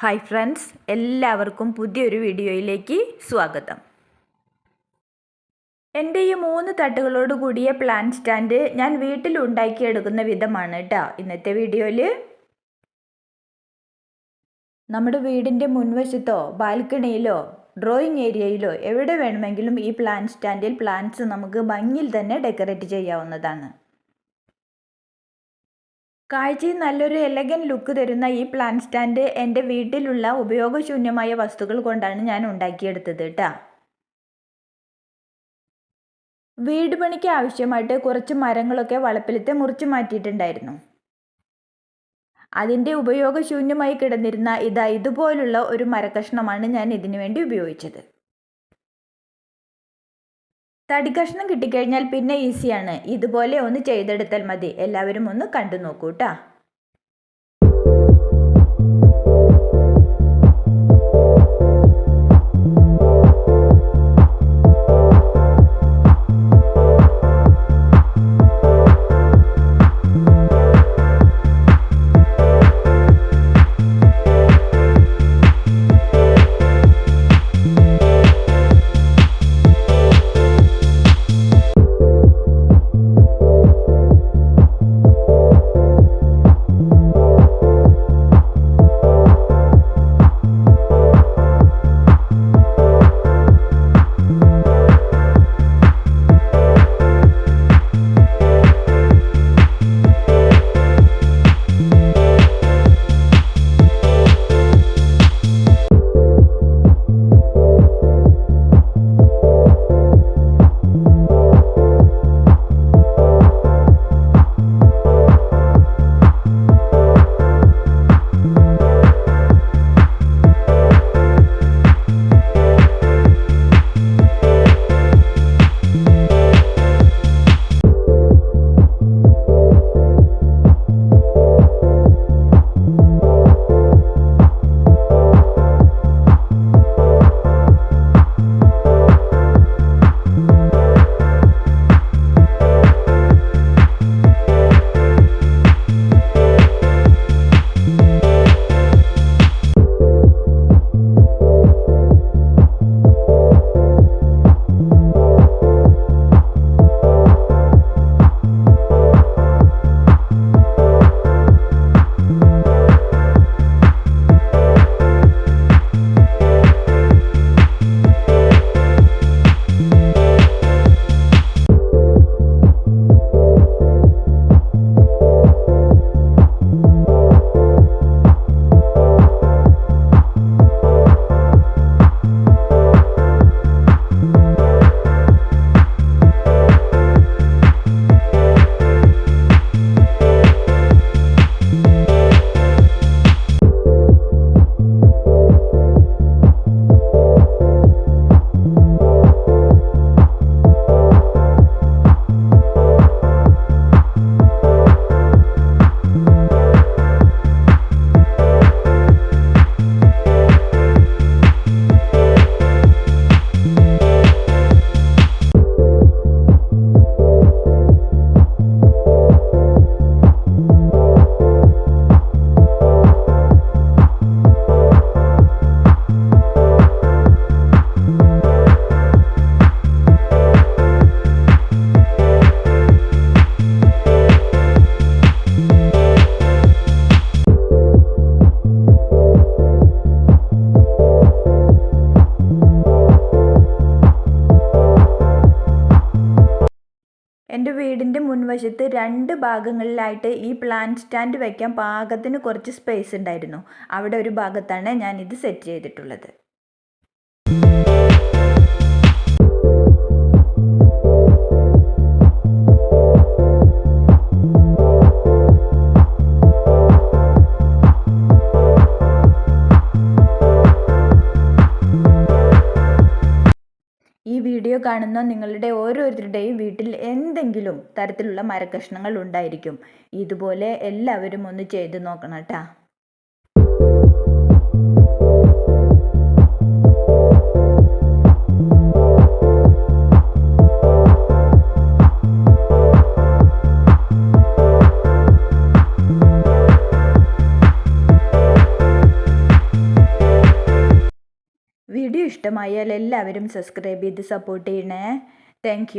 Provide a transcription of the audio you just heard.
Hi friends എല്ലാവർക്കും പുതിയൊരു വീഡിയോയിലേക്ക് സ്വാഗതം. എന്റെ ഈ മൂന്ന് തട്ടുകളോട് കൂടിയ പ്ലാൻ സ്റ്റാൻഡ് ഞാൻ വീട്ടിൽ ഉണ്ടാക്കിയെടുക്കുന്ന വിധമാണ് കേട്ടോ ഇന്നത്തെ വീഡിയോയിൽ നമ്മുടെ വീടിന്റെ മുൻവശത്തോ ബാൽക്കണിയിലോ ഡ്രോയിങ് ഏരിയയിലോ എവിടെ വേണമെങ്കിലും ഈ പ്ലാൻ സ്റ്റാൻഡിൽ പ്ലാന്റ്സ് നമുക്ക് ഭംഗിയിൽ തന്നെ ഡെക്കറേറ്റ് ചെയ്യാവുന്നതാണ്. കാഴ്ചയിൽ നല്ലൊരു എലഗൻ ലുക്ക് തരുന്ന ഈ പ്ലാൻ സ്റ്റാൻഡ് എന്റെ വീട്ടിലുള്ള ഉപയോഗശൂന്യമായ വസ്തുക്കൾ കൊണ്ടാണ് ഞാൻ ഉണ്ടാക്കിയെടുത്തത് കേട്ടോ വീട് പണിക്ക് ആവശ്യമായിട്ട് കുറച്ച് മരങ്ങളൊക്കെ വളപ്പിലത്തെ മുറിച്ച് മാറ്റിയിട്ടുണ്ടായിരുന്നു. അതിന്റെ ഉപയോഗശൂന്യമായി കിടന്നിരുന്ന ഇതാ ഇതുപോലുള്ള ഒരു മരക്കഷ്ണമാണ് ഞാൻ ഇതിനു വേണ്ടി ഉപയോഗിച്ചത്. തടി കഷ്ണം കിട്ടിക്കഴിഞ്ഞാൽ പിന്നെ ഈസിയാണ് ഇതുപോലെ ഒന്ന് ചെയ്തെടുത്താൽ മതി. എല്ലാവരും ഒന്ന് കണ്ടു നോക്കൂ എന്റെ വീടിന്റെ മുൻവശത്ത് രണ്ട് ഭാഗങ്ങളിലായിട്ട് ഈ പ്ലാന്റ് സ്റ്റാൻഡ് വയ്ക്കാൻ പാകത്തിന് കുറച്ച് സ്പേസ് ഉണ്ടായിരുന്നു. അവിടെ ഒരു ഭാഗത്താണ് ഞാൻ ഇത് സെറ്റ് ചെയ്തിട്ടുള്ളത്. കാണുന്ന നിങ്ങളുടെ ഓരോരുത്തരുടെയും വീട്ടിൽ എന്തെങ്കിലും തരത്തിലുള്ള മരക്കഷ്ണങ്ങൾ ഉണ്ടായിരിക്കും. ഇതുപോലെ എല്ലാവരും ഒന്ന് ചെയ്ത് നോക്കണം കേട്ടോ. ഇഷ്ടമായാൽ എല്ലാവരും സബ്സ്ക്രൈബ് ചെയ്ത് സപ്പോർട്ട് ചെയ്യണേ. താങ്ക്